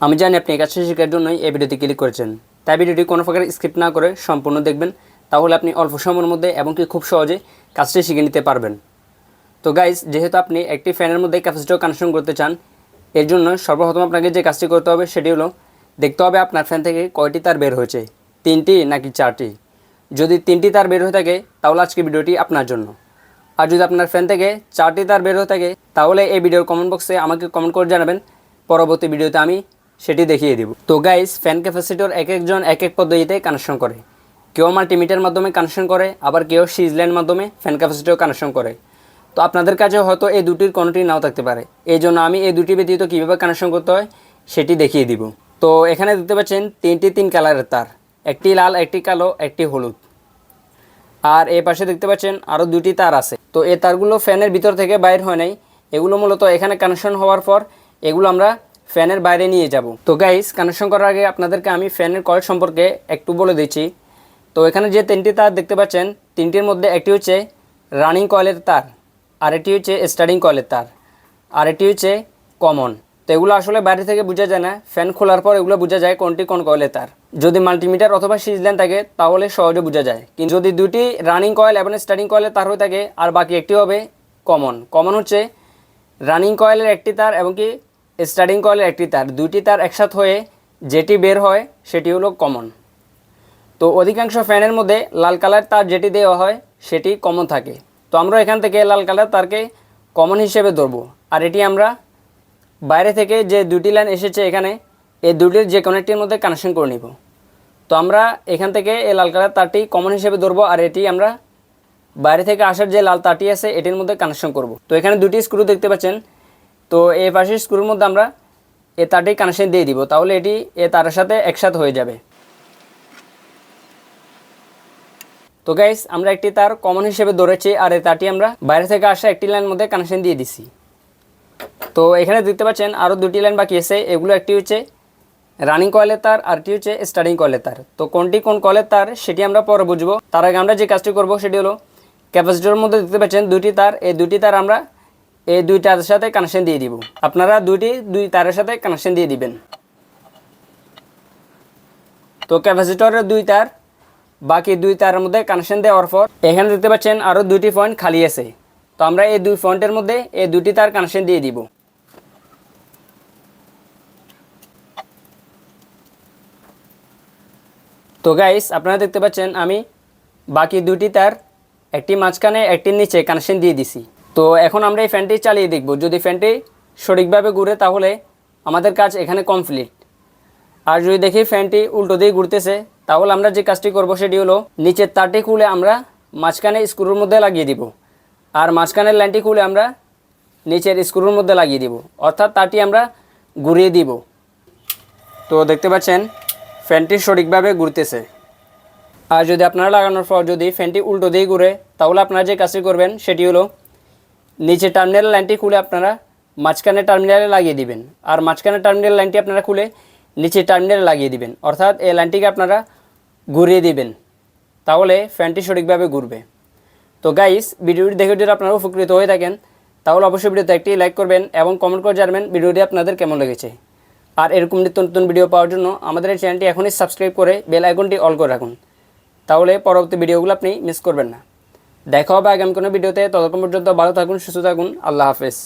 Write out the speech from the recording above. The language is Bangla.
আমি জানি আপনি এই কাজটি শেখার জন্যই এই ভিডিওতে ক্লিক করেছেন। তাই ভিডিওটি কোনো প্রকার স্কিপ না করে সম্পূর্ণ দেখবেন, তাহলে আপনি অল্প সময়ের মধ্যে এবং কি খুব সহজে কাজটি শিখে নিতে পারবেন। তো গাইস যেহেতু আপনি একটি ফ্যানের মধ্যে ক্যাপাসিটর কানেকশন করতে চান, এর জন্য সর্বপ্রথম আপনাকে যে কাজটি করতে হবে সেটি হলো, দেখতে হবে আপনার ফ্যান থেকে কয়টি তার বের হয়েছে, তিনটি নাকি চারটি। যদি তিনটি তার বের হয়ে থাকে, তাহলে আজকে ভিডিওটি আপনার জন্য। আর যদি আপনার ফ্যান থেকে চারটি তার বের হয়ে থাকে, তাহলে এই ভিডিওর কমেন্ট বক্সে আমাকে কমেন্ট করে জানাবেন। পরবর্তী ভিডিওতে আমি সেটি দেখিয়ে দিব। তো গাইস ফ্যান ক্যাপাসিটর এক একজন এক এক পদ্ধতিতে কানেকশন করে। কেউ মাল্টিমিটার মাধ্যমে কানেকশন করে, আবার কেউ সিজল্যান্ড মাধ্যমে ফ্যান ক্যাপাসিটর কানেকশন করে। তো আপনাদের কাছে হয়তো এই দুটির কোনোটি নাও থাকতে পারে। এই জন্য আমি এই দুটি ব্যতীত কীভাবে কানেকশন করতে হয়, সেটি দেখিয়ে দিব। তো এখানে দেখতে পাচ্ছেন, তিনটি তিন কালারের তার। একটি লাল, একটি কালো, একটি হলুদ। আর এই পাশে দেখতে পাচ্ছেন আরও দুটি তার আছে। তো এই তারগুলো ফ্যানের ভিতর থেকে বাইর হয় নাই। এগুলো মূলত এখানে কানেকশন হওয়ার পর, এগুলো আমরা ফ্যানের বাইরে নিয়ে যাব। তো গাইস কানেকশন করার আগে আপনাদেরকে আমি ফ্যানের কয়েল সম্পর্কে একটু বলে দিচ্ছি। তো এখানে যে তিনটি তার দেখতে পাচ্ছেন, তিনটির মধ্যে একটি হচ্ছে রানিং কয়েলের তার, আর একটি হচ্ছে স্টার্টিং কয়েলের তার, আর একটি হচ্ছে কমন তো এগুলো আসলে বাইরে থেকে বোঝা যায় না। ফ্যান খোলার পর এগুলো বোঝা যায় কোনটি কোন কয়েলের তার। যদি মাল্টিমিটার অথবা সিজল্যান্ড থাকে, তাহলে সহজে বোঝা যায়। কিন্তু যদি দুটি রানিং কয়েল এবং স্টার্টিং কয়েলের তার হয়ে থাকে, আর বাকি একটি হবে কমন কমন হচ্ছে রানিং কয়েলের একটি তার এবং কি স্টার্টিং কয়েলের একটি তার। দুটি তার একসাথ হয়ে যেটি বের হয়, সেটি হলো কমন তো অধিকাংশ ফ্যানের মধ্যে লাল কালার তার যেটি দেওয়া হয়, সেটি কমন থাকে। তো আমরা এখান থেকে লাল কালার তারকে কমন হিসেবে ধরবো। আর এটি আমরা বাইরে থেকে যে দুটি লাইন এসেছে এখানে, এই দুটির যে কোনো একটির মধ্যে কানেকশন করে নিব। তো আমরা এখান থেকে এই লাল কালার তারটি কমন হিসেবে ধরবো, আর এটি আমরা বাইরে থেকে আসার যে লাল তারটি আছে, এটির মধ্যে কানেকশন করব। তো এখানে দুটি স্ক্রু দেখতে পাচ্ছেন। তো এই পাশের স্ক্রুর মধ্যে আমরা এ তারটি কানেকশন দিয়ে দিব, তাহলে এটি এ তারের সাথে একসাথে হয়ে যাবে। তো গাইস আমরা একটি তার কমন হিসেবে ধরেছি আর এই তারটি আমরা বাইরে থেকে আসা একটি লাইনের মধ্যে কানেকশন দিয়ে দিছি। তো এখানে দেখতে পাচ্ছেন আরও দুটি লাইন বাকি আছে, এগুলো একটি হচ্ছে রানিং কয়েলের তার, আর একটি হচ্ছে স্টার্টিং কয়েলের তার। তো কোনটি কোন কয়েলের তার সেটি আমরা পরে বুঝব। তার আগে আমরা যে কাজটি করব সেটি হলো ক্যাপাসিটরের মধ্যে দেখতে পাচ্ছেন দুটি তার, এই দুটি তার আমরা এই দুই তারের সাথে কানেকশন দিয়ে দিব। আপনারা দুইটি, দুই তারের সাথে কানেকশন দিয়ে দিবেন। তো ক্যাপাসিটরের দুই তার, বাকি দুই তারের মধ্যে কানেকশন দেওয়ার পর, এখানে দেখতে পাচ্ছেন আরও দুইটি পয়েন্ট খালি আছে। তো আমরা এই দুই পয়েন্টের মধ্যে এই দুটি তার কানেকশন দিয়ে দিব। তো গাইস আপনারা দেখতে পাচ্ছেন আমি বাকি দুটি তার একটি মাঝখানে, একটির নিচে কানেকশন দিয়ে দিছি। তো এখন আমরা এই ফ্যানটি চালিয়ে দেখব। যদি ফ্যানটি সঠিকভাবে ঘুরে, তাহলে আমাদের কাজ এখানে কমপ্লিট আর যদি দেখি ফ্যানটি উল্টো দিয়ে ঘুরতেছে, তাহলে আমরা যে কাজটি করব সেটি হলো নিচের তারটি খুলে আমরা মাঝখানে স্ক্রুর মধ্যে লাগিয়ে দিব। আর মাঝখানের লাইনটি খুলে আমরা নিচের স্ক্রুর মধ্যে লাগিয়ে দিব। অর্থাৎ তারটি আমরা ঘুরিয়ে দিব। তো দেখতে পাচ্ছেন, ফ্যানটি সঠিকভাবে ঘুরতেছে। আর যদি আপনারা লাগানোর পর যদি ফ্যানটি উল্টো দিয়ে ঘুরে, তাহলে আপনারা যে কাজটি করবেন সেটি হলো নিচে টার্মিনাল লাইনটি খুলে আপনারা মাঝখানে টার্মিনালে লাগিয়ে দিবেন। আর মাঝখানে টার্মিনাল লাইনটি আপনারা খুলে নিচে টার্মিনালে লাগিয়ে দিবেন। অর্থাৎ এই লাইনটিকে আপনারা ঘুরিয়ে দিবেন। তাহলে ফ্যানটি সঠিকভাবে ঘুরবে। তো গাইস ভিডিওটি দেখে যদি আপনারা উপকৃত হয়ে থাকেন, তাহলে অবশ্যই ভিডিওতে একটি লাইক করবেন এবং কমেন্ট করে জানাবেন ভিডিওটি আপনাদের কেমন লেগেছে। আর এরকম নিত্য নতুন ভিডিও পাওয়ার জন্য আমাদের এই চ্যানেলটি এখনই সাবস্ক্রাইব করে বেল আইকনটি অল করে রাখুন। তাহলে পরবর্তী ভিডিওগুলো আপনি মিস করবেন না। দেখা হবে আগামী কোনো ভিডিওতে। ততক্ষণ পর্যন্ত ভালো থাকুন সুস্থ থাকুন। আল্লাহ হাফেজ।